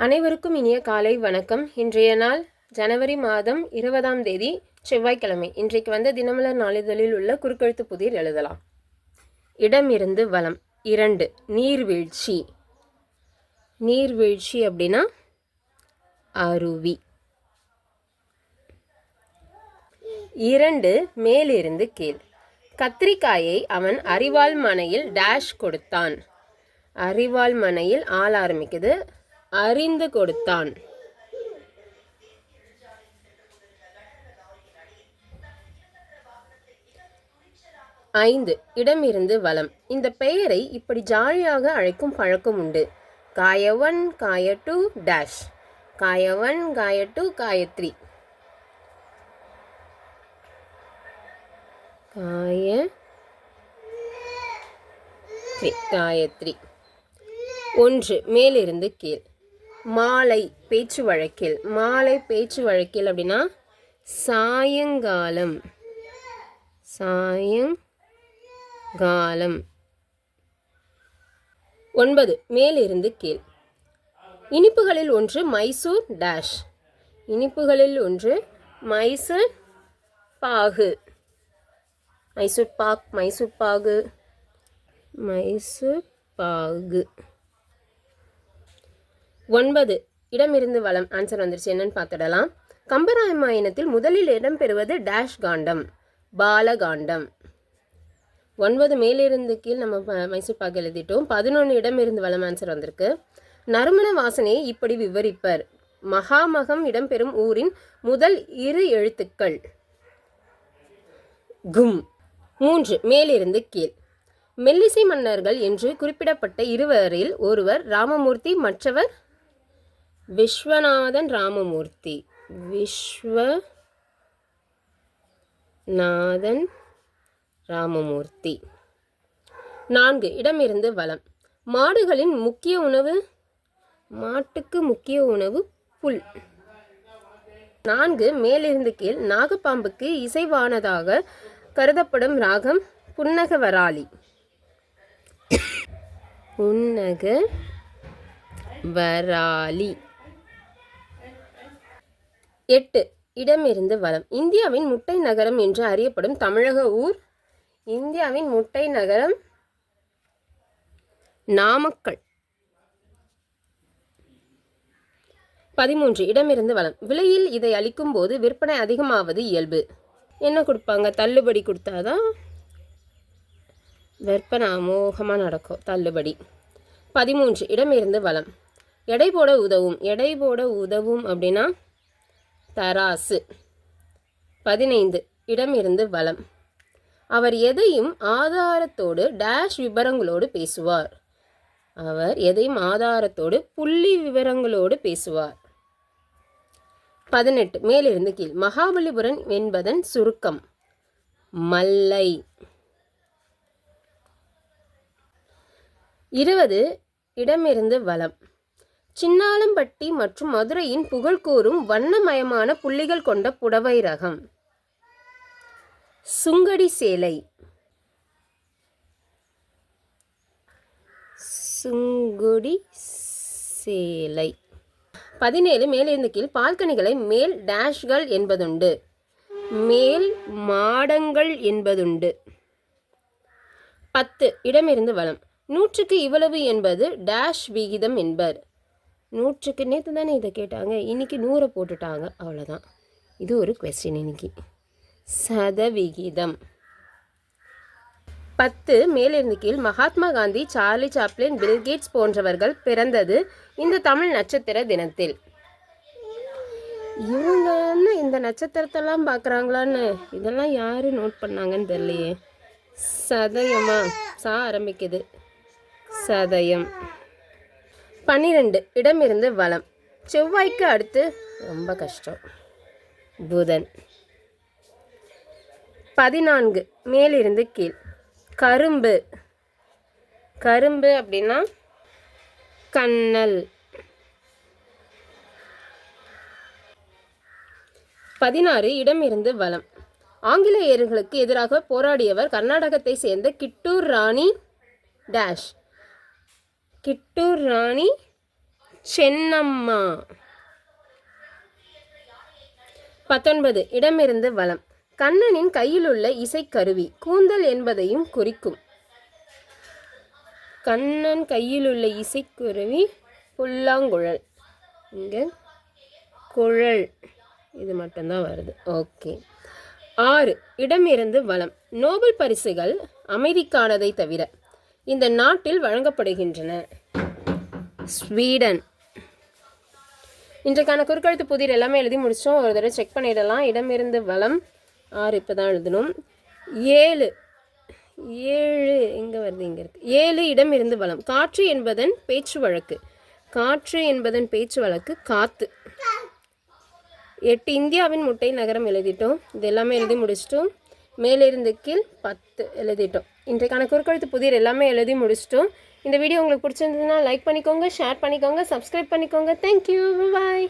அனைவருக்கும் இனிய காலை வணக்கம். இன்றைய நாள் ஜனவரி மாதம் இருபதாம் தேதி செவ்வாய்க்கிழமை. இன்றைக்கு வந்த தினமலர் நாளிதழில் உள்ள குறுக்கெழுத்து புதிர் எழுதலாம். இடமிருந்து வளம் இரண்டு நீர்வீழ்ச்சி. நீர்வீழ்ச்சி அப்படின்னா அருவி. இரண்டு மேலிருந்து கீழ். கத்திரிக்காயை அவன் அரிவாள் மனையில் டேஷ் கொடுத்தான். அரிவாள் மனையில் ஆள் ஆரம்பிக்குது. அறிந்து கொடுத்தான். ஐந்து இடமிருந்து வலம். இந்த பெயரை இப்படி ஜாலியாக அழைக்கும் பழக்கம் உண்டு. காயவன் காய டூ டேஷ் காயவன் காய டூ காயத்ரி. காய காயத்ரி. ஒன்று மேலிருந்து கீழ். மாலை பேச்சு வழக்கில். மாலை பேச்சு வழக்கில் அப்படின்னா சாயங்காலம். சாயங்காலம். ஒன்பது மேலிருந்து கீழ். இனிப்புகளில் ஒன்று மைசூர் டேஷ். இனிப்புகளில் ஒன்று மைசூர் பாகு. மைசூர் பாக் மைசூர் பாகு. மைசூர் பாகு. ஒன்பது. இடமிருந்து வளம். ஆன்சர் வந்துருச்சு. என்னன்னு பார்த்துடலாம். கம்பராமாயணத்தில் முதலில் இடம்பெறுவது டேஷ் காண்டம். பாலகாண்டம். ஒன்பது மேலிருந்து கீழ் நம்ம மைசூர் பாக்கு எழுதிட்டோம். பதினொன்று இடமிருந்து வளம் ஆன்சர் வந்திருக்கு. நறுமண வாசனையை இப்படி விவரிப்பர். மகாமகம் இடம்பெறும் ஊரின் முதல் இரு எழுத்துக்கள். கும். மூன்று. மேலிருந்து கீழ். மெல்லிசை மன்னர்கள் என்று குறிப்பிடப்பட்ட இருவரில் ஒருவர் ராமமூர்த்தி மற்றவர் விஸ்வநாதன் ராமமூர்த்தி. விஸ்வநாதன் ராமமூர்த்தி. நான்கு இடமிருந்து வளம். மாடுகளின் முக்கிய உணவு? மாட்டுக்கு முக்கிய உணவு புல். நான்கு மேலிருந்து கீழ். நாகப்பாம்புக்கு இசைவானதாக கருதப்படும் ராகம் புன்னக வராளி புன்னக வராளி எட்டு. இடமிருந்து வலம். இந்தியாவின் முட்டை நகரம் என்று அறியப்படும் தமிழக ஊர். இந்தியாவின் முட்டை நகரம் நாமக்கல். பதிமூன்று. இடமிருந்து வளம் விலையில் இதை அளிக்கும் போது விற்பனை அதிகமாவது இயல்பு. என்ன கொடுப்பாங்க? தள்ளுபடி கொடுத்தாதான் விற்பனை அமோகமாக நடக்கும். தள்ளுபடி. பதிமூன்று. இடமிருந்து வளம் எடை போட உதவும். எடை போட உதவும் அப்படின்னா தராசு. பதினைந்து. இடமிருந்து வலம். அவர் எதையும் ஆதாரத்தோடு டேஷ் விவரங்களோடு பேசுவார். அவர் எதையும் ஆதாரத்தோடு புள்ளி விவரங்களோடு பேசுவார். பதினெட்டு. மேலிருந்து கீழ். மகாபலிபுரம் என்பதன் சுருக்கம். மல்லை. இருபது. இடமிருந்து வலம். சின்னாலம்பட்டி மற்றும் மதுரையின் புகழ் கூறும் வண்ணமயமான புள்ளிகள் கொண்ட புடவை ரகம். சுங்கடி சேலை. சுங்குடி சேலை. பதினேழு மேலிருந்து கீழ் பால்கனிகளை மேல் டேஷ்கள் என்பதுண்டு. மேல் மாடங்கள் என்பதுண்டு. பத்து இடமிருந்து வளம் நூற்றுக்கு இவ்வளவு என்பது டேஷ் விகிதம் என்பர். நூற்றுக்கு நேற்று தானே இதை கேட்டாங்க. இன்னைக்கு நூறை போட்டுட்டாங்க. அவ்வளோதான் இது ஒரு கொஸ்டின் இன்னைக்கு. சதவிகிதம். பத்து மேலிருந்து கீழ் Mahatma Gandhi Charlie Chaplin Bill Gates போன்றவர்கள் பிறந்தது இந்த தமிழ் நட்சத்திர தினத்தில். இவங்க என்ன இந்த நட்சத்திரத்தெல்லாம் பார்க்குறாங்களான்னு இதெல்லாம் யார் நோட் பண்ணாங்கன்னு தெரியலையே. சதயமா? சா ஆரம்பிக்குது. சதயம். பன்னிரெண்டு இடமிருந்து வளம் செவ்வாய்க்கு அடுத்து ரொம்ப கஷ்டம். புதன். பதினான்கு மேலிருந்து கீழ். கரும்பு. கரும்பு அப்படின்னா கண்ணல். பதினாறு இடமிருந்து வளம் ஆங்கிலேயர்களுக்கு எதிராக போராடியவர் கர்நாடகத்தை சேர்ந்த கிட்டூர் ராணி டேஷ். கிட்டூர் ராணி சென்னம்மா. பத்தொன்பது இடமிருந்து வளம் கண்ணனின் கையிலுள்ள இசைக்கருவி கூந்தல் என்பதையும் குறிக்கும். கண்ணன் கையிலுள்ள இசைக்குருவி புல்லாங்குழல். இங்கே குழல். இது மட்டும்தான் வருது. ஓகே. ஆறு இடமிருந்து வளம் நோபல் பரிசுகள் அமைதிக்கானதை தவிர இந்த நாட்டில் வழங்கப்படுகின்றன. ஸ்வீடன். இன்றைக்கான குறுக்கெழுத்து புதிர் எல்லாமே எழுதி முடித்தோம் ஒரு தடவை செக் பண்ணிடலாம். இடமிருந்து வளம் ஆறு இப்போ தான் எழுதணும். ஏழு. ஏழு எங்கே வருது? இங்கே இருக்குது ஏழு இடமிருந்து வளம் காற்று என்பதன் பேச்சு வழக்கு. காற்று என்பதன் பேச்சு வழக்கு காத்து. எட்டு இந்தியாவின் முட்டை நகரம் எழுதிட்டோம். இது எல்லாமே எழுதி முடிச்சிட்டோம். மேலிருந்து கீழ் பத்து எழுதிட்டோம். இன்றைக்கான குறுக்கெழுத்து புதிர் எல்லாமே எழுதி முடிச்சிட்டோம். இந்த வீடியோ உங்களுக்கு பிடிச்சிருந்ததுன்னா லைக் பண்ணிக்கோங்க ஷேர் பண்ணிக்கோங்க சப்ஸ்கிரைப் பண்ணிக்கோங்க. Thank you bye